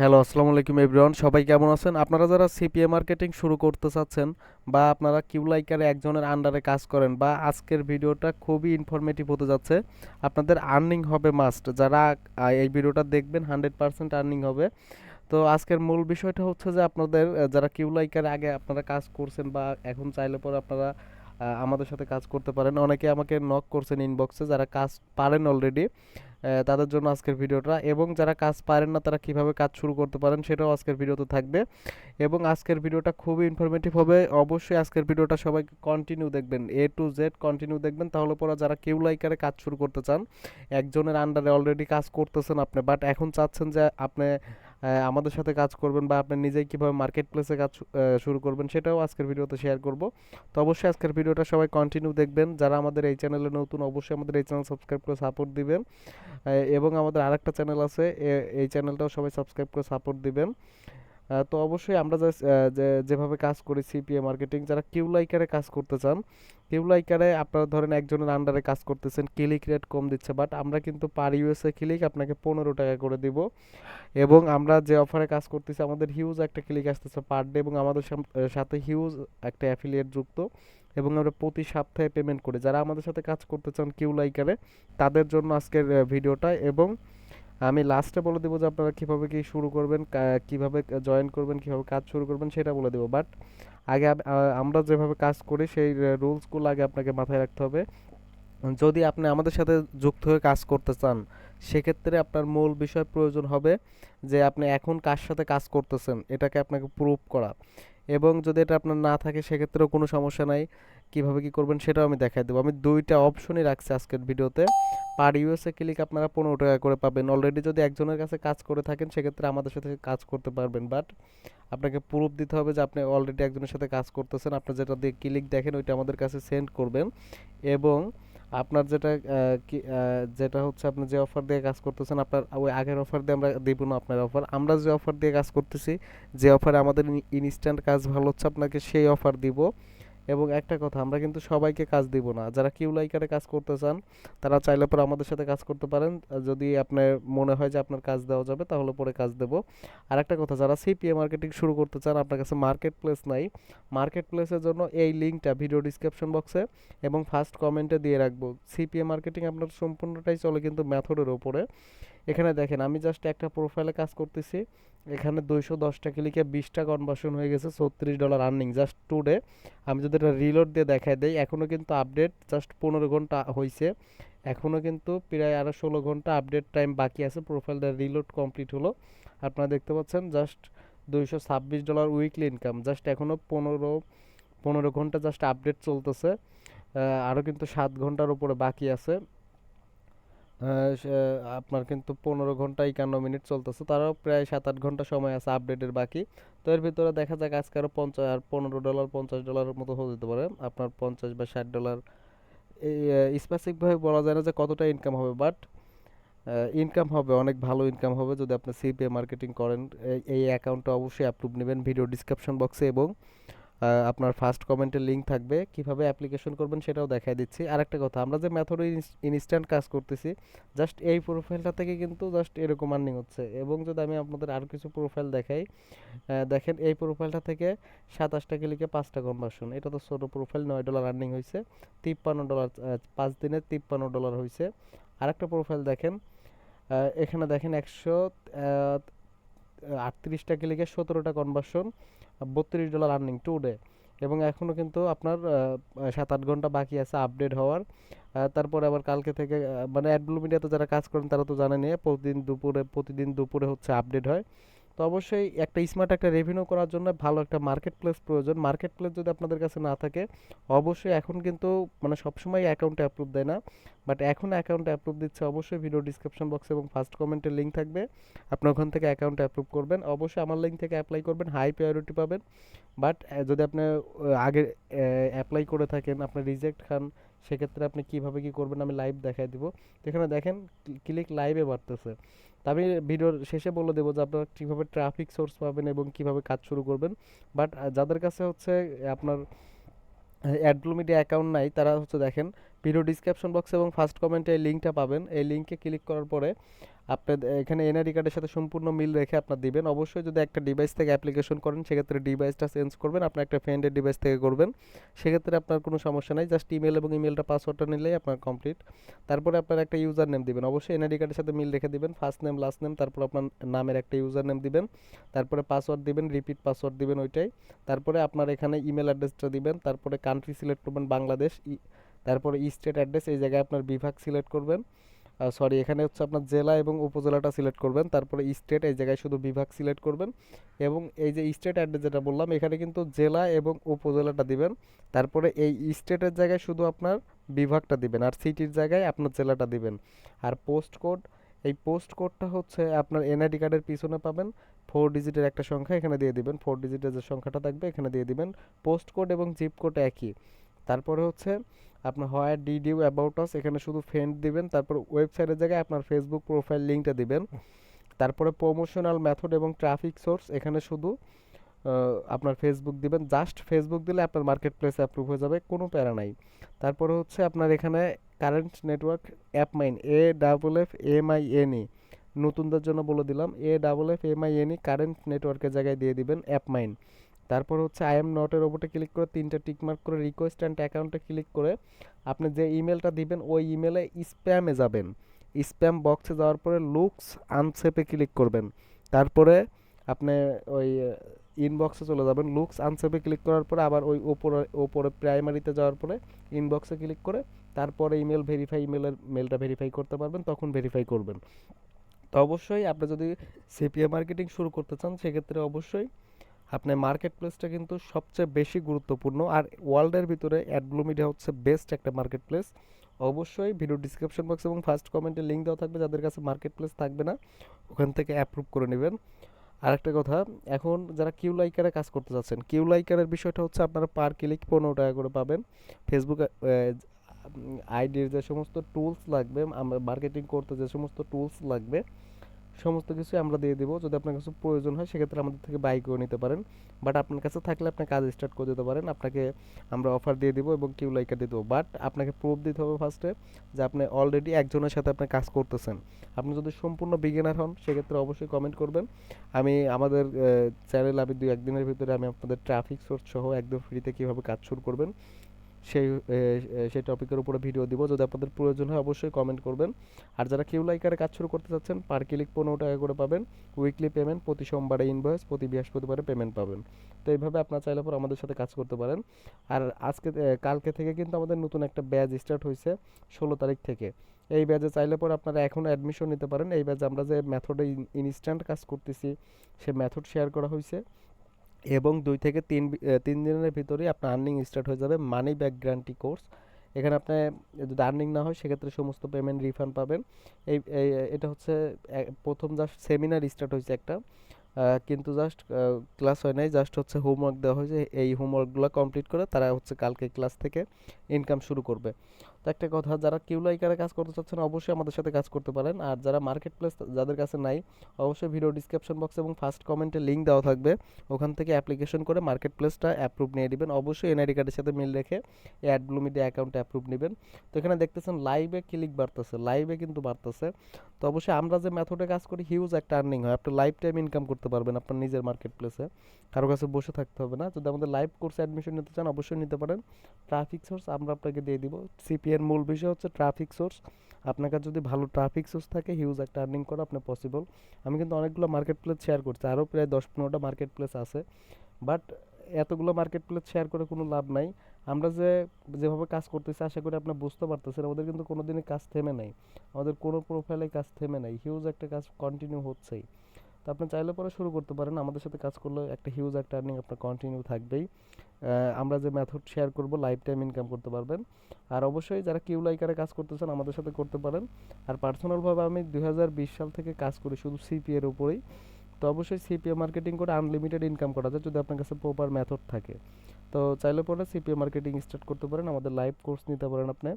Hello, আসসালামু আলাইকুম everyone. সবাই কেমন আছেন? আপনারা যারা সিপিএ মার্কেটিং শুরু করতে চাচ্ছেন বা আপনারা কিউলাইকারে একজনের আন্ডারে কাজ করেন বা আজকের ভিডিওটা খুবই ইনফরমেটিভ হতে যাচ্ছে, আপনাদের আর্নিং হবে মাস্ট যারা এই ভিডিওটা দেখবেন হান্ড্রেড পার্সেন্ট আর্নিং হবে। তো আজকের মূল বিষয়টা হচ্ছে যে আপনাদের যারা কিউলাইকারে আগে আপনারা কাজ করছেন বা এখন চাইলে পরে আপনারা আমাদের সাথে কাজ করতে পারেন। অনেকে আমাকে নক করছেন ইনবক্সে যারা কাজ পারেন অলরেডি তাদের জন্য আজকের ভিডিওটা। এবং যারা কাজ পারেন না, তারা কীভাবে কাজ শুরু করতে পারেন, সেটাও আজকের ভিডিওতে থাকবে। এবং আজকের ভিডিওটা খুবই ইনফরমেটিভ হবে। অবশ্যই আজকের ভিডিওটা সবাই কন্টিনিউ দেখবেন। এ টু জেড কন্টিনিউ দেখবেন। তাহলে পরে যারা কেউ লাইকারে কাজ শুরু করতে চান, একজনের আন্ডারে অলরেডি কাজ করতেছেন আপনি বাট এখন চাচ্ছেন যে আপনি আমাদের সাথে কাজ করবেন বা আপনি নিজেই কীভাবে মার্কেট প্লেসে কাজ শুরু করবেন সেটাও আজকের ভিডিওতে শেয়ার করব। তো অবশ্যই আজকের ভিডিওটা সবাই কন্টিনিউ দেখবেন। যারা আমাদের এই চ্যানেলে নতুন, অবশ্যই আমাদের এই চ্যানেল সাবস্ক্রাইব করে সাপোর্ট দিবেন। এবং আমাদের আরেকটা চ্যানেল আছে এই চ্যানেলটাও সবাই সাবস্ক্রাইব করে সাপোর্ট দিবেন। তো অবশ্যই আমরা যেভাবে কাজ করি সিপিএ মার্কেটিং যারা কিউলাইকারে কাজ করতে চান, কিউলাইকারে আপনারা ধরেন একজনের আন্ডারে কাজ করতেছেন ক্লিক রেট কম দিচ্ছে বাট আমরা কিন্তু পার ইউএসএ ক্লিক আপনাকে পনেরো টাকা করে দিব। এবং আমরা যে অফারে কাজ করতেছি, আমাদের হিউজ একটা ক্লিক আসতেছে পার ডে এবং আমাদের সাথে হিউজ একটা অ্যাফিলিয়েট যুক্ত। এবং আমরা প্রতি সপ্তাহে পেমেন্ট করি। যারা আমাদের সাথে কাজ করতে চান, কিউলাইকারে, তাদের জন্য আজকের ভিডিওটা এবং আমি লাস্টে বলে দেবো যে আপনারা কীভাবে কী শুরু করবেন কীভাবে জয়েন করবেন, কীভাবে কাজ শুরু করবেন সেটা বলে দেবো। বাট আগে আমরা যেভাবে কাজ করি সেই রুলসগুলো আগে আপনাকে মাথায় রাখতে হবে। যদি আপনি আমাদের সাথে যুক্ত হয়ে কাজ করতে চান, সেক্ষেত্রে আপনার মূল বিষয় প্রয়োজন হবে যে আপনি এখন কার সাথে কাজ করতেছেন, এটাকে আপনাকে প্রুভ করা। এবং যদি এটা আপনার না থাকে, সেক্ষেত্রেও কোনো সমস্যা নাই। কীভাবে কি করবেন সেটাও আমি দেখাই দেবো। আমি দুইটা অপশনই রাখছি আজকের ভিডিওতে। পার ইউএসএ ক্লিক আপনারা পনেরো টাকা করে পাবেন। অলরেডি যদি একজনের কাছে কাজ করে থাকেন, সেক্ষেত্রে আমাদের সাথে কাজ করতে পারবেন। বাট আপনাকে প্রুফ দিতে হবে যে আপনি অলরেডি একজনের সাথে কাজ করতেছেন। আপনি যেটা দিয়ে ক্লিক দেখেন, ওইটা আমাদের কাছে সেন্ড করবেন। এবং আপনার যেটা কি যেটা হচ্ছে আপনি যে অফার দিয়ে কাজ করতেছেন, আপনার ওই আগের অফার দিয়ে আমরা দিব না আপনার অফার আমরা যে অফার দিয়ে কাজ করতেছি, যে অফারে আমাদের ইনস্ট্যান্ট কাজ ভালো হচ্ছে, আপনাকে সেই অফার দিব। এবং একটা কথা, আমরা কিন্তু সবাইকে কাজ দিব না। যারা কিউলাইকারে কাজ করতে চান, তারা চাইলে পরে আমাদের সাথে কাজ করতে পারেন। যদি আপনার মনে হয় যে আপনার কাজ দেওয়া যাবে, তাহলে পরে কাজ দেব। আর একটা কথা, যারা সিপিএ মার্কেটিং শুরু করতে চান, আপনার কাছে মার্কেট প্লেস নাই মার্কেট প্লেসের জন্য এই লিঙ্কটা ভিডিও ডিসক্রিপশন বক্সে এবং ফার্স্ট কমেন্টে দিয়ে রাখব। সিপিএ মার্কেটিং আপনার সম্পূর্ণটাই চলে কিন্তু মেথডের ওপরে। এখানে দেখেন, আমি জাস্ট একটা প্রোফাইলে কাজ করতেছি। এখানে দুইশো দশটা ক্লিকে বিশটা কনভার্সন হয়ে গেছে, ছত্রিশ ডলার আর্নিং জাস্ট টুডে আমি যদি এটা রিলোড দিয়ে দেখাই দেই এখনও কিন্তু আপডেট জাস্ট পনেরো ঘণ্টা হয়েছে এখনও কিন্তু প্রায় আরও ষোলো ঘণ্টা আপডেট টাইম বাকি আছে প্রোফাইলটা রিলোড কমপ্লিট হলো। আপনারা দেখতে পাচ্ছেন জাস্ট দুইশো ছাব্বিশ ডলার উইকলি ইনকাম জাস্ট এখনও পনেরো পনেরো ঘণ্টা জাস্ট আপডেট চলতেছে। আরও কিন্তু সাত ঘণ্টার উপরে বাকি আছে। আপনার কিন্তু পনেরো ঘণ্টা একান্ন মিনিট চলতেছে। তারাও প্রায় সাত আট ঘণ্টা সময় আছে আপডেটের বাকি। তো এর ভিতরে দেখা যাক আজকে আরও পঞ্চাশ, আর পনেরো ডলার পঞ্চাশ ডলারের মতো হয়ে যেতে পারে। আপনার পঞ্চাশ বা ষাট ডলার স্পেসিফিকভাবে বলা যায় না যে কতটা ইনকাম হবে বাট ইনকাম হবে, অনেক ভালো ইনকাম হবে যদি আপনি সিপিএ মার্কেটিং করেন। এই- অ্যাকাউন্টটা অবশ্যই অ্যাপ্রুভ নেবেন। ভিডিও ডিসক্রিপশন বক্সে এবং আপনার ফার্স্ট কমেন্টের লিঙ্ক থাকবে। কীভাবে অ্যাপ্লিকেশন করবেন সেটাও দেখাই দিচ্ছি। আর একটা কথা, আমরা যে মেথডে ইনস্ট্যান্ট কাজ করতেছি জাস্ট এই প্রোফাইলটা থেকে কিন্তু জাস্ট এরকম আর্নিং হচ্ছে। এবং যদি আমি আপনাদের আর কিছু প্রোফাইল দেখাই দেখেন এই প্রোফাইলটা থেকে সাতাশটা ক্লিকে পাঁচটা কনভার্সন এটা তো ছোটো প্রোফাইল নয় ডলার আর্নিং হয়েছে তিপ্পান্ন ডলার পাঁচ দিনে তিপ্পান্ন ডলার হয়েছে আরেকটা প্রোফাইল দেখেন এখানে দেখেন একশো আটত্রিশটা ক্লিকে সতেরোটা কনভার্সন বত্রিশ ডলার আর্নিং টু ডে এবং এখনও কিন্তু আপনার সাত আট ঘণ্টা বাকি আছে আপডেট হওয়ার। তারপরে আবার কালকে থেকে মানে অ্যাডব্লু মিডিয়াতে যারা কাজ করেন তারা তো জানেনই, প্রতিদিন দুপুরে প্রতিদিন দুপুরে হচ্ছে আপডেট হয়। তো অবশ্যই একটা স্মার্ট একটা রেভিনিউ করার জন্য ভালো একটা মার্কেট প্লেস প্রয়োজন। মার্কেট প্লেস যদি আপনাদের কাছে না থাকে, অবশ্যই এখন কিন্তু মানে সবসময় অ্যাকাউন্টে অ্যাপ্রুভ দেয় না। বাট এখন অ্যাকাউন্টে অ্যাপ্রুভ দিচ্ছে অবশ্যই ভিডিও ডিসক্রিপশন বক্স এবং ফার্স্ট কমেন্টের লিঙ্ক থাকবে। আপনি ওখান থেকে অ্যাকাউন্টে অ্যাপ্রুভ করবেন। অবশ্যই আমার লিঙ্ক থেকে অ্যাপ্লাই করবেন হাই প্রায়োরিটি পাবেন। বাট যদি আপনি আগে অ্যাপ্লাই করে থাকেন, আপনি রিজেক্ট খান সেক্ষেত্রে আপনি কীভাবে কি করবেন আমি লাইভ দেখাই দিব। তো এখানে দেখেন ক্লিক লাইভে বাড়তেছে। তা আমি ভিডিওর শেষে বলে দেবো যে আপনারা কীভাবে ট্রাফিক সোর্স পাবেন এবং কীভাবে কাজ শুরু করবেন। বাট যাদের কাছে হচ্ছে আপনার অ্যাডলুমিডিয়া অ্যাকাউন্ট নাই, তারা হচ্ছে দেখেন ভিডিও ডিসক্রিপশন বক্স এবং ফার্স্ট কমেন্টে এই লিঙ্কটা পাবেন। এই লিঙ্কে ক্লিক করার পরে আপনার এখানে এনআইডি কার্ডের সাথে সম্পূর্ণ মিল রেখে আপনার দিবেন। অবশ্যই যদি একটা ডিভাইস থেকে অ্যাপ্লিকেশন করেন, সেক্ষেত্রে ডিভাইসটা চেঞ্জ করবেন। আপনার একটা ফ্রেন্ডের ডিভাইস থেকে করবেন। সেক্ষেত্রে আপনার কোনো সমস্যা নাই। জাস্ট ইমেল এবং ইমেলটা পাসওয়ার্ডটা নিলেই আপনার কমপ্লিট তারপরে আপনার একটা ইউজার নেম দিবেন। অবশ্যই এনআইডি কার্ডের সাথে মিল রেখে দিবেন। ফার্স্ট নেম লাস্ট নেম তারপর আপনার নামের একটা ইউজার নেম দিবেন। তারপরে পাসওয়ার্ড দিবেন রিপিট পাসওয়ার্ড দিবেন ওইটাই। তারপরে আপনার এখানে ইমেল অ্যাড্রেসটা দিবেন। তারপরে কান্ট্রি সিলেক্ট করবেন, বাংলাদেশ। তারপরে স্টেট অ্যাড্রেস এই জায়গায় আপনার বিভাগ সিলেক্ট করবেন। সরি এখানে হচ্ছে আপনার জেলা এবং উপজেলাটা সিলেক্ট করবেন। তারপরে স্টেট এই জায়গায় শুধু বিভাগ সিলেক্ট করবেন এবং এই যে স্টেট অ্যাড্রেস যেটা বললাম, এখানে কিন্তু জেলা এবং উপজেলাটা দিবেন। তারপরে এই স্টেটের জায়গায় শুধু আপনার বিভাগটা দিবেন আর সিটির জায়গায় আপনার জেলাটা দিবেন। আর পোস্ট কোড, এই পোস্ট কোডটা হচ্ছে আপনার এনআইডি কার্ডের পিছনে পাবেন। ফোর ডিজিটের একটা সংখ্যা এখানে দিয়ে দিবেন। ফোর ডিজিটের যে সংখ্যাটা থাকবে, এখানে দিয়ে দিবেন। পোস্ট কোড এবং জিপ কোড একই। তারপরে হচ্ছে আপনার হয় ডিড ইউ অ্যাবাউট আস এখানে শুধু ফ্রেন্ড দিবেন, তারপর ওয়েবসাইটের জায়গায় আপনার ফেসবুক প্রোফাইল লিঙ্কটা দিবেন। তারপরে প্রমোশনাল মেথড এবং ট্রাফিক সোর্স এখানে শুধু আপনার ফেসবুক দিবেন। জাস্ট ফেসবুক দিলে আপনার মার্কেট প্লেস অ্যাপ্রুভ হয়ে যাবে, কোনো প্যারা নাই। তারপরে হচ্ছে আপনার এখানে current network app mine A double F M I N E নতুনদের জন্য বলে দিলাম A double F M I N E current নেটওয়ার্কের জায়গায় দিয়ে দিবেন অ্যাপ মাইন তারপর হচ্ছে আই এম নটের ওপরে ক্লিক করে তিনটা টিকমার্ক করে রিকোয়েস্ট অ্যান্ড অ্যাকাউন্টে ক্লিক করে আপনি যে ইমেলটা দিবেন, ওই ইমেলে স্প্যামে যাবেন। স্প্যাম বক্সে যাওয়ার পরে লুকস আনসেপে ক্লিক করবেন। তারপরে আপনি ওই ইনবক্সে চলে যাবেন। লুকস আনসেপে ক্লিক করার পরে আবার ওই ওপরে ওপরে প্রাইমারিতে যাওয়ার পরে ইনবক্সে ক্লিক করে তারপরে ইমেল ভেরিফাই ইমেলের মেলটা ভেরিফাই করতে পারবেন, তখন ভেরিফাই করবেন। তো অবশ্যই আপনি যদি সিপিএ মার্কেটিং শুরু করতে চান, সেক্ষেত্রে অবশ্যই আপনার মার্কেট প্লেসটা কিন্তু সবচেয়ে বেশি গুরুত্বপূর্ণ। আর ওয়ার্ল্ডের ভিতরে অ্যাডব্লু মিডিয়া হচ্ছে বেস্ট একটা মার্কেট প্লেস অবশ্যই ভিডিও ডিসক্রিপশন বক্স এবং ফার্স্ট কমেন্টে লিঙ্ক দেওয়া থাকবে, যাদের কাছে মার্কেট প্লেস থাকবে না, ওখান থেকে অ্যাপ্রুভ করে নেবেন। আরেকটা কথা, এখন যারা কিউ লাইকারে কাজ করতে যাচ্ছেন কিউ লাইকারের বিষয়টা হচ্ছে আপনারা পার ক্লিক পনেরো টাকা করে পাবেন। ফেসবুক আইডির যে সমস্ত টুলস লাগবে মার্কেটিং করতে যে সমস্ত টুলস লাগবে সমস্ত কিছু আমরা দিয়ে দেবো। যদি আপনার কাছে প্রয়োজন হয়, সেক্ষেত্রে আমাদের থেকে বাই করে নিতে পারেন। বাট আপনার কাছে থাকলে আপনি কাজ স্টার্ট করে দিতে পারেন। আপনাকে আমরা অফার দিয়ে দেবো এবং কিউ লাইকার দিয়ে দেবো। বাট আপনাকে প্রুফ দিতে হবে ফার্স্টে যে আপনি অলরেডি একজনের সাথে আপনি কাজ করতেছেন। আপনি যদি সম্পূর্ণ বিগিনার হন, সেক্ষেত্রে অবশ্যই কমেন্ট করবেন। আমি আমাদের চ্যানেল আমি দুই একদিনের ভিতরে আমি আপনাদের ট্রাফিক সোর্স সহ একদম ফ্রিতে কীভাবে কাজ শুরু করবেন সেই সেই টপিকের উপরে ভিডিও দিব। যদি আপনাদের প্রয়োজন হয় অবশ্যই কমেন্ট করবেন। আর যারা কিউ লাইকারে কাজ শুরু করতে চাচ্ছেন পার ক্লিক পনেরো টাকা করে পাবেন। উইকলি পেমেন্ট প্রতি সোমবারে ইনভয়েস প্রতি বৃহস্পতিবারে পেমেন্ট পাবেন। তো এইভাবে আপনার চাইলে পর আমাদের সাথে কাজ করতে পারেন। আর আজকে কালকে থেকে কিন্তু আমাদের নতুন একটা ব্যাচ স্টার্ট হয়েছে ষোলো তারিখ থেকে। এই ব্যাচে চাইলে পর আপনারা এখনও অ্যাডমিশন নিতে পারেন। এই ব্যাচে আমরা যে মেথডে ইনস্ট্যান্ট কাজ করতেছি, সে মেথড শেয়ার করা হয়েছে এবং দুই থেকে তিন তিন দিনের ভিতরেই আপনার আর্নিং স্টার্ট হয়ে যাবে মানি ব্যাক গ্যারান্টি কোর্স এখানে আপনি যদি আর্নিং না হয়, সেক্ষেত্রে সমস্ত পেমেন্ট রিফান্ড পাবেন। এই, এই- এটা হচ্ছে প্রথম জাস্ট সেমিনার স্টার্ট হয়েছে একটা। কিন্তু জাস্ট ক্লাস হয় নাই জাস্ট হচ্ছে হোমওয়ার্ক দেওয়া হয়েছে। এই হোমওয়ার্কগুলো কমপ্লিট করে তারা হচ্ছে কালকে ক্লাস থেকে ইনকাম শুরু করবে। তো একটা কথা, যারা কিউলাইকারে কাজ করতে চাচ্ছেন, অবশ্যই আমাদের সাথে কাজ করতে পারেন। আর যারা মার্কেট প্লেস যাদের কাছে নাই, অবশ্যই ভিডিও ডিসক্রিপশন বক্স এবং ফার্স্ট কমেন্টে লিঙ্ক দেওয়া থাকবে। ওখান থেকে অ্যাপ্লিকেশন করে মার্কেট প্লেসটা অ্যাপ্রুভ নিয়ে নেবেন। অবশ্যই এনআইডি কার্ডের সাথে মিল রেখে অ্যাড ব্লু মিডিয়া অ্যাকাউন্টে অ্যাপ্রুভ নেবেন। তো এখানে দেখতেছেন লাইভে ক্লিক বাড়তেছে লাইভে কিন্তু বাড়তেছে। তো অবশ্যই আমরা যে মেথডে কাজ করি হিউজ একটা আর্নিং হয়। আপনি লাইফ টাইম ইনকাম করতে পারবেন আপনার নিজের মার্কেট প্লেসে কারও কাছে বসে থাকতে হবে না। যদি আমাদের লাইভ কোর্সে অ্যাডমিশন নিতে চান, অবশ্যই নিতে পারেন। ট্রাফিক সোর্স আমরা আপনাকে দিয়ে দিব। সিপিএর মূল বিষয় হচ্ছে ট্রাফিক সোর্স আপনার কাছে যদি ভালো ট্রাফিক সোর্স থাকে হিউজ একটা আর্নিং করা আপনার পসিবল আমি কিন্তু অনেকগুলো মার্কেট প্লেস শেয়ার করছি, আরও প্রায় দশ পনেরোটা মার্কেট প্লেস আছে। বাট এতগুলো মার্কেট প্লেস শেয়ার করে কোনো লাভ নাই। আমরা যে, যেভাবে কাজ করতেছি, আশা করি আপনার বুঝতে পারতেছেন, আমাদের কিন্তু কোনো দিনই কাজ থেমে নাই। আমাদের কোনো প্রোফাইলে কাজ থেমে নাই। হিউজ একটা কাজ কন্টিনিউ হচ্ছেই। তো আপনি চাইলে পরে শুরু করতে পারেন। আমাদের সাথে কাজ করলে একটা হিউজ একটা আর্নিং আপনার কন্টিনিউ থাকবেই। আমরা যে মেথড শেয়ার করব লাইফ টাইম ইনকাম করতে পারবেন। আর অবশ্যই যারা কিউ লাইকারে কাজ করতেছেন, আমাদের সাথে করতে পারেন। আর পার্সোনালভাবে আমি দু হাজার বিশ সাল থেকে কাজ করি শুধু সিপি এর উপরেই। তো অবশ্যই সিপিএ মার্কেটিং করে আনলিমিটেড ইনকাম করা যায় যদি আপনার কাছে প্রপার মেথড থাকে। তো চাইলে পরে সিপিএ মার্কেটিং স্টার্ট করতে পারেন। আমাদের লাইভ কোর্স নিতে পারেন আপনি।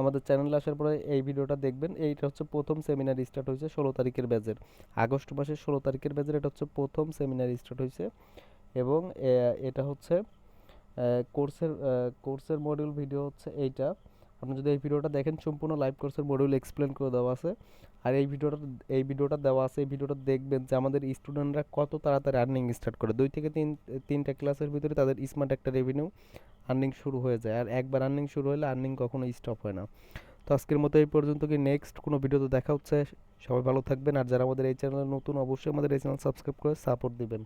আমাদের চ্যানেলে আসার পরে এই ভিডিওটা দেখবেন। এইটা হচ্ছে প্রথম সেমিনার স্টার্ট হয়েছে ষোলো তারিখের ব্যাচের আগস্ট মাসের ষোলো তারিখের ব্যাচের এটা হচ্ছে প্রথম সেমিনার স্টার্ট হয়েছে। এবং এটা হচ্ছে কোর্সের কোর্সের মডিউল ভিডিও হচ্ছে এইটা। আপনি যদি এই ভিডিওটা দেখেন, সম্পূর্ণ লাইভ কোর্সের মডিউল এক্সপ্লেন করে দেওয়া আছে। আর এই ভিডিওটা এই ভিডিওটা দেওয়া আছে, এই ভিডিওটা দেখবেন যে আমাদের স্টুডেন্টরা কত তাড়াতাড়ি আর্নিং স্টার্ট করে। দুই থেকে তিন, তিনটা ক্লাসের ভিতরে তাদের স্মার্ট একটা রেভিনিউ আর্নিং শুরু হয়ে যায়। আর একবার আর্নিং শুরু হলে আর্নিং কখনো স্টপ হয় না। তো আজকের মতো এই পর্যন্ত কি নেক্সট কোনো ভিডিওতে দেখা হচ্ছে? সবাই ভালো থাকবেন। আর যারা আমাদের এই চ্যানেলে নতুন, অবশ্যই আমাদের এই চ্যানেল সাবস্ক্রাইব করে সাপোর্ট দিবেন।